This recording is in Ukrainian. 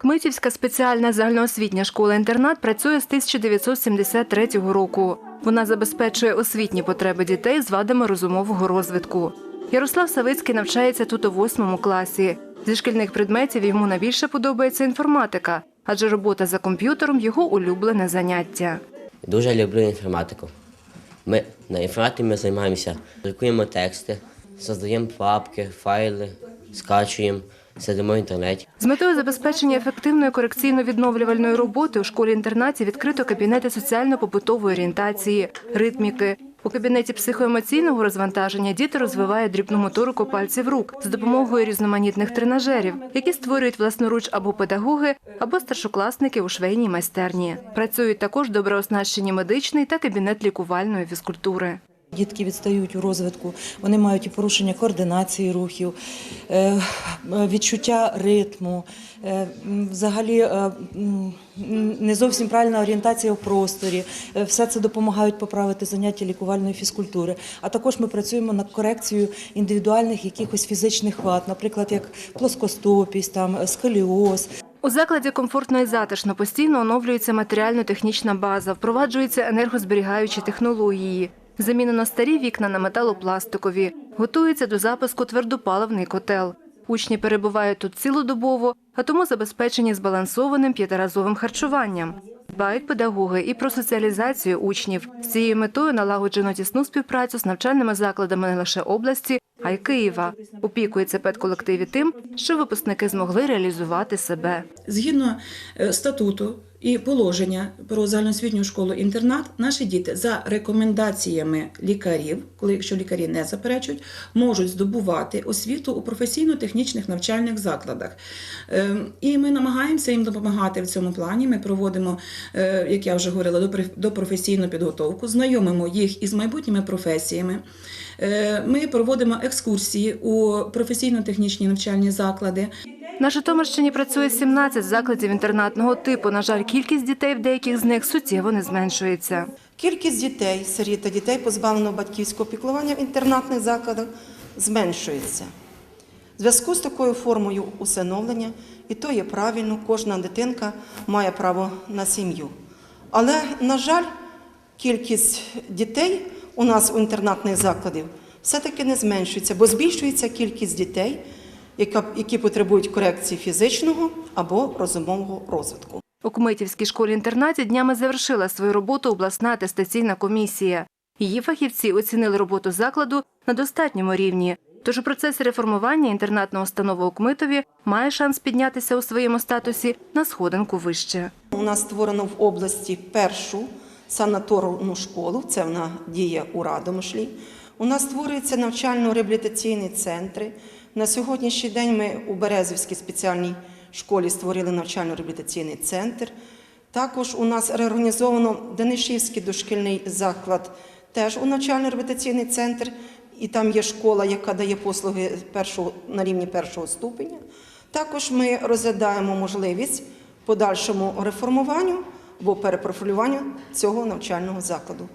Кмитівська спеціальна загальноосвітня школа-інтернат працює з 1973 року. Вона забезпечує освітні потреби дітей з вадами розумового розвитку. Ярослав Савицький навчається тут у восьмому класі. Зі шкільних предметів йому найбільше подобається інформатика, адже робота за комп'ютером його улюблене заняття. Дуже люблю інформатику. Ми на інформатиці ми займаємося, друкуємо тексти, создаємо папки, файли, скачуємо, сидимо в інтернеті. З метою забезпечення ефективної корекційно-відновлювальної роботи у школі-інтернаті відкрито кабінети соціально-побутової орієнтації, ритміки. У кабінеті психоемоційного розвантаження діти розвивають дрібну моторику пальців рук з допомогою різноманітних тренажерів, які створюють власноруч або педагоги, або старшокласники у швейній майстерні. Працюють також добре оснащені медичний та кабінет лікувальної фізкультури. Дітки відстають у розвитку, вони мають і порушення координації рухів, е, відчуття ритму, е, взагалі е, не зовсім правильна орієнтація в просторі. Все це допомагають поправити заняття лікувальної фізкультури. А також ми працюємо над корекцією індивідуальних якихось фізичних вад, наприклад, як плоскостопість, там сколіоз. У закладі комфортно і затишно постійно оновлюється матеріально-технічна база, впроваджуються енергозберігаючі технології. Замінено старі вікна на металопластикові, готується до запуску твердопаливний котел. Учні перебувають тут цілодобово, а тому забезпечені збалансованим п'ятиразовим харчуванням. Дбають педагоги і про соціалізацію учнів. З цією метою налагоджено тісну співпрацю з навчальними закладами не лише області, а й Києва. Опікується педколективі тим, що випускники змогли реалізувати себе. Згідно е, статуту і положення про загальноосвітню школу інтернат, наші діти за рекомендаціями лікарів, коли якщо лікарі не заперечують, можуть здобувати освіту у професійно-технічних навчальних закладах. Е, І ми намагаємося їм допомагати в цьому плані. Ми проводимо, е, як я вже говорила, допрофесійну підготовку, знайомимо їх із майбутніми професіями. Е, Ми проводимо екскурсії у професійно-технічні навчальні заклади. На Житомирщині працює 17 закладів інтернатного типу. На жаль, кількість дітей в деяких з них суттєво не зменшується. Кількість дітей, сиріт та дітей, позбавленого батьківського піклування в інтернатних закладах, зменшується. Зв'язку з такою формою усиновлення, і то є правильно, кожна дитинка має право на сім'ю. Але, на жаль, кількість дітей у нас у інтернатних закладів все-таки не зменшується, бо збільшується кількість дітей, які потребують корекції фізичного або розумового розвитку. У Кмитівській школі-інтернаті днями завершила свою роботу обласна атестаційна комісія. Її фахівці оцінили роботу закладу на достатньому рівні. Тож у процесі реформування інтернатна установа у Кмитові має шанс піднятися у своєму статусі на сходинку вище. У нас створено в області першу санаторну школу, це вона діє у Радомишлі. У нас створюються навчально-реабілітаційні центри. На сьогоднішній день ми у Березівській спеціальній школі створили навчально-реабілітаційний центр. Також у нас реорганізовано Денишівський дошкільний заклад, теж у навчально-реабілітаційний центр. І там є школа, яка дає послуги першого, на рівні першого ступеня. Також ми розглядаємо можливість подальшому реформуванню або перепрофілюванню цього навчального закладу.